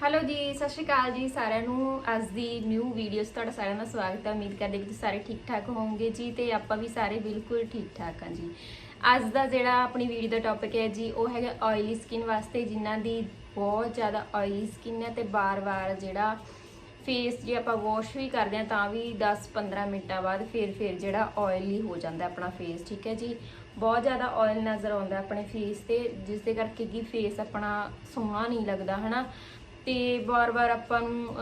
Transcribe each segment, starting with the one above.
Hello ਜੀ, ਸਤਿ ਸ਼੍ਰੀ ਅਕਾਲ ਜੀ ਸਾਰਿਆਂ ਨੂੰ। ਅੱਜ ਦੀ ਨਿਊ ਵੀਡੀਓ 'ਚ ਤੁਹਾਡਾ ਸਾਰਿਆਂ ਦਾ ਸਵਾਗਤ ਹੈ। ਉਮੀਦ ਕਰਦੇ ਕਿ ਤੁਸੀਂ ਸਾਰੇ ਠੀਕ ਠਾਕ ਹੋਵੋਗੇ ਜੀ ਤੇ ਆਪਾਂ ਵੀ ਸਾਰੇ ਬਿਲਕੁਲ ਠੀਕ ਠਾਕ ਹਾਂ ਜੀ। ਅੱਜ ਦਾ ਜਿਹੜਾ ਆਪਣੀ ਵੀਡੀਓ ਦਾ ਟੌਪਿਕ ਹੈ ਜੀ, ਉਹ ਹੈਗਾ ਆਇਲੀ ਸਕਿਨ ਵਾਸਤੇ, ਜਿਨ੍ਹਾਂ ਦੀ ਬਹੁਤ ਜ਼ਿਆਦਾ ਆਇਲੀ ਸਕਿਨ ਹੈ ਤੇ ਬਾਰ-ਬਾਰ ਜਿਹੜਾ ਫੇਸ ਜੇ ਆਪਾਂ ਵਾਸ਼ ਵੀ ਕਰਦੇ ਹਾਂ ਤਾਂ ਵੀ 10-15 ਮਿੰਟਾਂ ਬਾਅਦ ਫਿਰ ਫਿਰ ਜਿਹੜਾ ਆਇਲੀ ਹੋ ਜਾਂਦਾ ਆਪਣਾ ਫੇਸ ਠੀਕ ਹੈ ਜੀ? ਬਹੁਤ ਜ਼ਿਆਦਾ ਆਇਲ ਨਜ਼ਰ ਆਉਂਦਾ ਆਪਣੇ ਫੇਸ ਤੇ ਜਿਸ ਦੇ ਕਰਕੇ ਕਿ ਫੇਸ ਆਪਣਾ ਸੋਹਣਾ ਨਹੀਂ ਲੱਗਦਾ, ਹਨਾ? ਤੇ ਵਾਰ-ਵਾਰ ਆਪਾਂ ਨੂੰ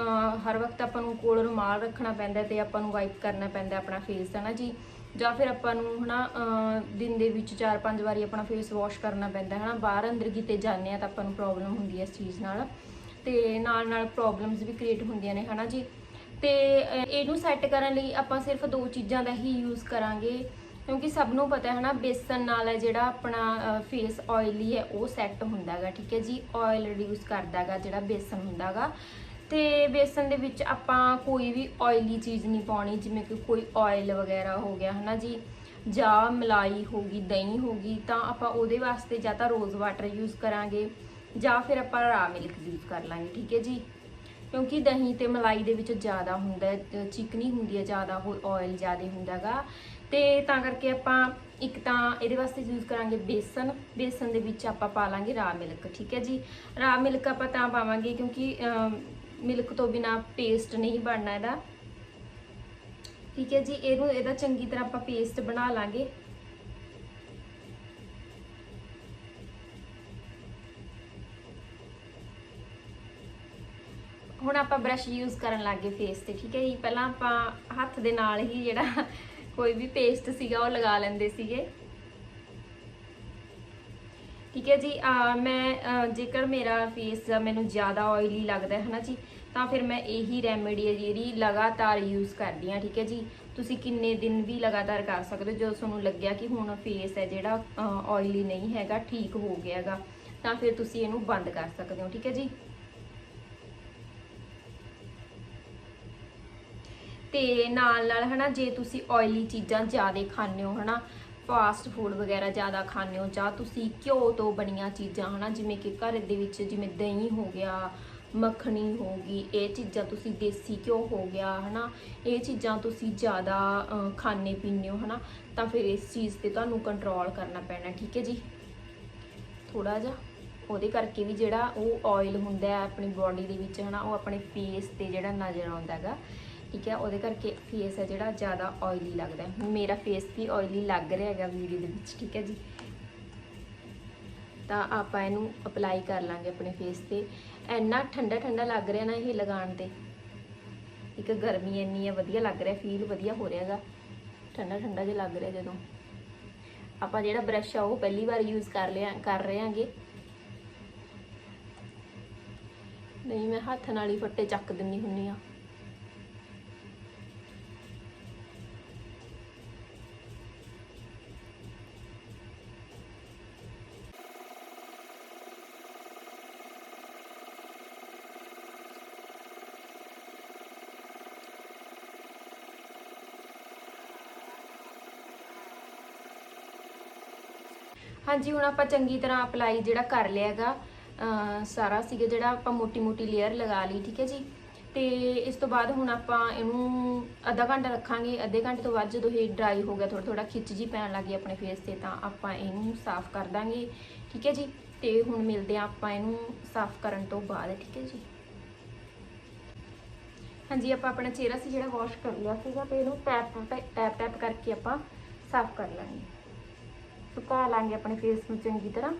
ਹਰ ਵਕਤ ਆਪਾਂ ਨੂੰ ਕੋਲ ਰੁਮਾਲ ਰੱਖਣਾ ਪੈਂਦਾ ਤੇ ਆਪਾਂ ਨੂੰ ਵਾਈਪ ਕਰਨਾ ਪੈਂਦਾ ਆਪਣਾ ਫੇਸ ਹਨਾ ਜੀ? ਜਾਂ ਫਿਰ ਆਪਾਂ ਨੂੰ ਹਨਾ ਅਹ, ਦਿਨ ਦੇ ਵਿੱਚ 4-5 ਵਾਰੀ ਆਪਣਾ ਫੇਸ ਵਾਸ਼ ਕਰਨਾ ਪੈਂਦਾ ਹਨਾ? ਬਾਹਰ ਅੰਦਰ ਕਿਤੇ ਜਾਂਦੇ ਆ ਤਾਂ ਆਪਾਂ ਨੂੰ ਪ੍ਰੋਬਲਮ ਹੁੰਦੀ ਹੈ ਇਸ ਚੀਜ਼ ਨਾਲ। ਤੇ ਨਾਲ ਨਾਲ ਪ੍ਰੋਬਲਮਸ ਵੀ ਕ੍ਰੀਏਟ ਹੁੰਦੀਆਂ ਨੇ ਹਨਾ ਜੀ? ਤੇ ਇਹਨੂੰ ਸੈੱਟ ਕਰਨ ਲਈ ਆਪਾਂ ਸਿਰਫ ਦੋ ਚੀਜ਼ਾਂ ਦਾ ਹੀ ਯੂਜ਼ ਕਰਾਂਗੇ। ਕਿਉਂਕਿ ਸਭ ਨੂੰ ਪਤਾ ਹੈ ਨਾ ਬੇਸਨ ਨਾਲ ਜਿਹੜਾ ਆਪਣਾ ਫੇਸ ਆਇਲੀ ਹੈ, ਉਹ ਸੈੱਟ ਹੁੰਦਾਗਾ ਠੀਕ ਹੈ ਜੀ? ਆਇਲ ਰਿਡਿਊਸ ਕਰਦਾਗਾ ਜਿਹੜਾ ਬੇਸਨ ਹੁੰਦਾਗਾ ਤੇ ਬੇਸਨ ਦੇ ਵਿੱਚ ਆਪਾਂ ਕੋਈ ਵੀ ਆਇਲੀ ਚੀਜ਼ ਨਹੀਂ ਪਾਉਣੀ, ਜਿਵੇਂ ਕਿ ਕੋਈ ਆਇਲ ਵਗੈਰਾ ਹੋ ਗਿਆ, ਹਨਾ ਜੀ? ਜਾਂ ਮਲਾਈ ਹੋਗੀ ਦਹੀਂ ਹੋਗੀ ਤਾਂ ਆਪਾਂ ਉਹਦੇ ਵਾਸਤੇ ਜਾਂ ਤਾਂ ਰੋਜ਼ ਵਾਟਰ ਯੂਜ਼ ਕਰਾਂਗੇ, ਜਾਂ ਫਿਰ ਆਪਾਂ ਰਾ ਮਿਲਕ ਯੂਜ਼ ਕਰ ਲਾਂਗੇ, ਠੀਕ ਹੈ ਜੀ? ਕਿਉਂਕਿ ਦਹੀਂ ਤੇ ਮਲਾਈ ਦੇ ਵਿੱਚ ਜ਼ਿਆਦਾ ਹੁੰਦਾ ਚਿਕਨੀ ਹੁੰਦੀ ਹੈ, ਜ਼ਿਆਦਾ ਆਇਲ ਜ਼ਿਆਦਾ ਹੁੰਦਾਗਾ ਤੇ ਤਾਂ ਕਰਕੇ ਆਪਾਂ ਇੱਕ ਤਾਂ ਇਹਦੇ ਵਾਸਤੇ ਯੂਜ਼ ਕਰਾਂਗੇ ਬੇਸਨ। ਬੇਸਨ ਦੇ ਵਿੱਚ ਆਪਾਂ ਪਾ ਲਾਂਗੇ ਰਾ ਮਿਲਕ ਠੀਕ ਹੈ ਜੀ? ਰਾ ਮਿਲਕ ਆਪਾਂ ਤਾਂ ਪਾਵਾਂਗੇ ਕਿਉਂਕਿ ਮਿਲਕ ਤੋਂ ਬਿਨਾ ਪੇਸਟ ਨਹੀਂ ਬਣਨਾ ਇਹਦਾ। ਠੀਕ ਹੈ ਜੀ? ਇਹਨੂੰ, ਇਹਦਾ ਚੰਗੀ ਤਰ੍ਹਾਂ ਆਪਾਂ ਪੇਸਟ ਬਣਾ ਲਾਂਗੇ। ਹੁਣ ਆਪਾਂ ਬ੍ਰਸ਼ ਯੂਜ਼ ਕਰਨ ਲੱਗੇ ਫੇਸ ਤੇ, ਠੀਕ ਹੈ ਜੀ? ਪਹਿਲਾਂ ਆਪਾਂ ਹੱਥ ਦੇ ਨਾਲ ਹੀ ਜਿਹੜਾ ਕੋਈ ਵੀ ਪੇਸਟ ਸੀਗਾ ਉਹ ਲਗਾ ਲੈਂਦੇ ਸੀਗੇ। ਠੀਕ ਹੈ ਜੀ? ਮੈਂ ਜੇਕਰ ਮੇਰਾ ਫੇਸ ਮੈਨੂੰ ਜ਼ਿਆਦਾ ਆਇਲੀ ਲੱਗਦਾ ਹੈ ਨਾ ਜੀ? ਤਾਂ ਫਿਰ ਮੈਂ ਇਹੀ ਰੈਮੇਡੀ ਹੈ ਜਿਹੜੀ ਲਗਾਤਾਰ ਯੂਜ਼ ਕਰਦੀ ਹਾਂ, ਠੀਕ ਹੈ ਜੀ? ਤੁਸੀਂ ਕਿੰਨੇ ਦਿਨ ਵੀ ਲਗਾਤਾਰ ਕਰ ਸਕਦੇ ਹੋ, ਜਦੋਂ ਤੁਹਾਨੂੰ ਲੱਗਿਆ ਕਿ ਹੁਣ ਫੇਸ ਹੈ ਜਿਹੜਾ ਆਇਲੀ ਨਹੀਂ ਹੈਗਾ, ਠੀਕ ਹੋ ਗਿਆ ਹੈਗਾ, ਤਾਂ ਫਿਰ ਤੁਸੀਂ ਇਹਨੂੰ ਬੰਦ ਕਰ ਸਕਦੇ ਹੋ, ਠੀਕ ਹੈ ਜੀ? ਤੇ ਨਾਲ ਨਾਲ ਹਨਾ ਜੇ ਤੁਸੀਂ ਆਇਲੀ ਚੀਜ਼ਾਂ ਜ਼ਿਆਦਾ ਖਾਂਦੇ ਹੋ ਹਨਾ ਫਾਸਟ ਫੂਡ ਵਗੈਰਾ ਜ਼ਿਆਦਾ ਖਾਂਦੇ ਹੋ ਜਾਂ ਤੁਸੀਂ ਘਿਓ ਤੋਂ ਬਣੀਆਂ ਚੀਜ਼ਾਂ ਹਨਾ ਜਿਵੇਂ ਕਿ ਘਰ ਦੇ ਵਿੱਚ ਜਿਵੇਂ ਦਹੀਂ ਹੋ ਗਿਆ ਮੱਖਣੀ ਹੋ ਗਈ ਇਹ ਚੀਜ਼ਾਂ ਤੁਸੀਂ ਦੇਸੀ ਘਿਓ ਹੋ ਗਿਆ ਹਨਾ ਇਹ ਚੀਜ਼ਾਂ ਤੁਸੀਂ ਜ਼ਿਆਦਾ ਅਹ, ਖਾਂਦੇ ਪੀਂਦੇ ਹੋ ਹਨਾ ਤਾਂ ਫਿਰ ਇਸ ਚੀਜ਼ ਤੇ ਤੁਹਾਨੂੰ ਕੰਟਰੋਲ ਕਰਨਾ ਪੈਣਾ ਠੀਕ ਹੈ ਜੀ? ਥੋੜਾ ਜਿਹਾ ਉਹਦੇ ਕਰਕੇ ਵੀ ਜਿਹੜਾ ਉਹ ਆਇਲ ਹੁੰਦਾ ਹੈ ਆਪਣੀ ਬਾਡੀ ਦੇ ਵਿੱਚ ਹਨਾ ਉਹ ਆਪਣੇ ਫੇਸ ਤੇ ਜਿਹੜਾ ਨਜ਼ਰ ਆਉਂਦਾ ਹੈਗਾ ਠੀਕ ਹੈ, ਉਹਦੇ ਕਰਕੇ ਫੇਸ ਹੈ ਜਿਹੜਾ ਜ਼ਿਆਦਾ ਆਇਲੀ ਲੱਗਦਾ ਹੈ। ਮੇਰਾ ਫੇਸ ਵੀ ਆਇਲੀ ਲੱਗ ਰਿਹਾ ਹੈਗਾ ਵੀਡੀਓ ਦੇ ਵਿੱਚ, ਠੀਕ ਹੈ ਜੀ। ਤਾਂ ਆਪਾਂ ਇਹਨੂੰ ਅਪਲਾਈ ਕਰ ਲਾਂਗੇ ਆਪਣੇ ਫੇਸ ਤੇ। ਇੰਨਾ ਠੰਡਾ ਠੰਡਾ ਲੱਗ ਰਿਹਾ ਨਾ ਇਹ ਲਗਾਉਣ ਤੇ। ਇੱਕ ਗਰਮੀ ਇੰਨੀ ਹੈ, ਵਧੀਆ ਲੱਗ ਰਿਹਾ ਫੀਲ ਵਧੀਆ ਹੋ ਰਿਹਾ ਹੈਗਾ। ਠੰਡਾ ਠੰਡਾ ਜਿਹਾ ਲੱਗ ਰਿਹਾ ਜਦੋਂ। ਆਪਾਂ ਜਿਹੜਾ ਬ੍ਰਸ਼ ਆ, ਉਹ ਪਹਿਲੀ ਵਾਰ ਯੂਜ਼ ਕਰ ਲਿਆ, ਕਰ ਰਹੇ ਹਾਂਗੇ। ਨਹੀਂ, ਮੈਂ ਹੱਥ ਨਾਲ ਹੀ ਫੱਟੇ ਚੱਕ ਦਿੰਨੀ ਹੁੰਨੀ ਆ ਹਾਂਜੀ, ਹੁਣ ਆਪਾਂ ਚੰਗੀ ਤਰ੍ਹਾਂ ਅਪਲਾਈ ਜਿਹੜਾ ਕਰ ਲਿਆ ਹੈਗਾ ਸਾਰਾ ਸੀਗਾ ਜਿਹੜਾ ਆਪਾਂ ਮੋਟੀ ਮੋਟੀ ਲੇਅਰ ਲਗਾ ਲਈ, ਠੀਕ ਹੈ ਜੀ? ਤੇ ਇਸ ਤੋਂ ਬਾਅਦ ਹੁਣ ਆਪਾਂ ਇਹਨੂੰ ਅੱਧਾ ਘੰਟਾ ਰੱਖਾਂਗੇ। ਅੱਧੇ ਘੰਟੇ ਤੋਂ ਬਾਅਦ ਜਦੋਂ ਇਹ ਡਰਾਈ ਹੋ ਗਿਆ ਥੋੜਾ ਥੋੜਾ ਖਿੱਚ ਜੀ ਪੈਣ ਲੱਗੀ ਆਪਣੇ ਫੇਸ ਤੇ, ਤਾਂ ਆਪਾਂ ਇਹਨੂੰ ਸਾਫ਼ ਕਰ ਦਾਂਗੇ, ਠੀਕ ਹੈ ਜੀ? ਤੇ ਹੁਣ ਮਿਲਦੇ ਆ ਆਪਾਂ ਇਹਨੂੰ ਸਾਫ਼ ਕਰਨ ਤੋਂ ਬਾਅਦ, ਠੀਕ ਹੈ ਜੀ? ਹਾਂਜੀ, ਆਪਾਂ ਆਪਣਾ ਚਿਹਰਾ ਸੀ ਜਿਹੜਾ ਵਾਸ਼ ਕਰ ਲਿਆ ਸੀਗਾ, ਤੇ ਇਹਨੂੰ ਟੈਪ ਟੈਪ ਟੈਪ ਕਰਕੇ ਆਪਾਂ ਸਾਫ਼ ਕਰ ਲਾਂਗੇ। ਸੁਕਾ ਲਾਂਗੇ ਆਪਣੇ ਫੇਸ ਨੂੰ ਚੰਗੀ ਤਰ੍ਹਾਂ।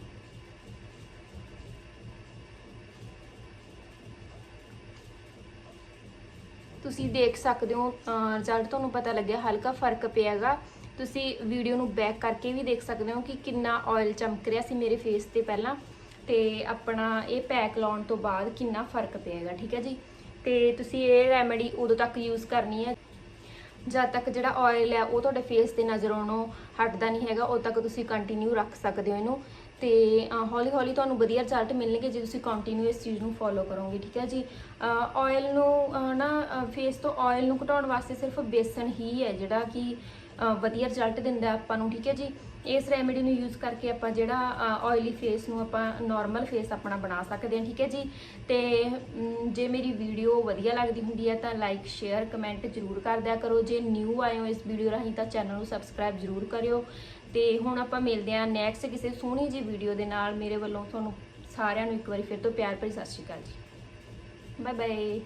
ਤੁਸੀਂ ਦੇਖ ਸਕਦੇ ਹੋ ਰਿਜ਼ਲਟ ਤੁਹਾਨੂੰ ਪਤਾ ਲੱਗਿਆ, ਹਲਕਾ ਫ਼ਰਕ ਪਿਆਗਾ। ਤੁਸੀਂ ਵੀਡੀਓ ਨੂੰ ਬੈਕ ਕਰਕੇ ਵੀ ਦੇਖ ਸਕਦੇ ਹੋ ਕਿ ਕਿੰਨਾ ਆਇਲ ਚਮਕ ਰਿਹਾ ਸੀ ਮੇਰੇ ਫੇਸ ਤੇ ਪਹਿਲਾਂ। ਤੇ ਆਪਣਾ ਇਹ ਪੈਕ ਲਾਉਣ ਤੋਂ ਬਾਅਦ ਕਿੰਨਾ ਫ਼ਰਕ ਪਿਆਗਾ, ਠੀਕ ਹੈ ਜੀ? ਤੇ ਤੁਸੀਂ ਇਹ ਰੈਮੇਡੀ ਉਦੋਂ ਤੱਕ ਯੂਜ਼ ਕਰਨੀ ਹੈ ਜਦ ਤੱਕ ਜਿਹੜਾ ਆਇਲ ਹੈ ਉਹ ਤੁਹਾਡੇ ਫੇਸ ਤੇ ਨਜ਼ਰ ਆਉਣੋਂ ਹਟਦਾ ਨਹੀਂ ਹੈਗਾ ਉਦੋਂ ਤੱਕ ਤੁਸੀਂ ਕੰਟੀਨਿਊ ਰੱਖ ਸਕਦੇ ਹੋ ਇਹਨੂੰ। ਤੇ ਹੌਲੀ ਹੌਲੀ ਤੁਹਾਨੂੰ ਵਧੀਆ ਰਿਜ਼ਲਟ ਮਿਲਣਗੇ ਜੇ ਤੁਸੀਂ ਕੰਟੀਨਿਊ ਇਸ ਚੀਜ਼ ਨੂੰ ਫੋਲੋ ਕਰੋਗੇ ਠੀਕ ਹੈ ਜੀ? ਆਇਲ ਨੂੰ ਅਹ, ਨਾ ਫੇਸ ਤੋਂ ਆਇਲ ਨੂੰ ਘਟਾਉਣ ਵਾਸਤੇ ਸਿਰਫ ਬੇਸਨ ਹੀ ਹੈ, ਜਿਹੜਾ ਕਿ ਵਧੀਆ ਰਿਜ਼ਲਟ ਦਿੰਦਾ ਆਪਾਂ ਨੂੰ, ਠੀਕ ਹੈ ਜੀ? ਇਸ ਰੈਮੇਡੀ ਨੂੰ ਯੂਜ਼ ਕਰਕੇ ਆਪਾਂ ਜਿਹੜਾ ਆਇਲੀ ਫੇਸ ਨੂੰ ਆਪਾਂ ਨਾਰਮਲ ਫੇਸ ਆਪਣਾ ਬਣਾ ਸਕਦੇ ਹਾਂ, ਠੀਕ ਹੈ ਜੀ? ਤੇ ਜੇ ਮੇਰੀ ਵੀਡੀਓ ਵਧੀਆ ਲੱਗਦੀ ਹੁੰਦੀ ਹੈ ਤਾਂ ਲਾਈਕ ਸ਼ੇਅਰ ਕਮੈਂਟ ਜ਼ਰੂਰ ਕਰ ਦਿਆ ਕਰੋ। ਜੇ ਨਿਊ ਆਏ ਹੋ ਇਸ ਵੀਡੀਓ ਰਾਹੀਂ ਤਾਂ ਚੈਨਲ ਨੂੰ ਸਬਸਕ੍ਰਾਈਬ ਜ਼ਰੂਰ ਕਰਿਓ। ਤੇ ਹੁਣ ਆਪਾਂ ਮਿਲਦੇ ਹਾਂ ਨੈਕਸਟ ਕਿਸੇ ਸੋਹਣੀ ਜੀ ਵੀਡੀਓ ਦੇ ਨਾਲ। ਮੇਰੇ ਵੱਲੋਂ ਤੁਹਾਨੂੰ ਸਾਰਿਆਂ ਨੂੰ ਇੱਕ ਵਾਰੀ ਫਿਰ ਤੋਂ ਪਿਆਰ ਭਰੀ ਸਤਿ ਸ਼੍ਰੀ ਅਕਾਲ ਜੀ। Bye bye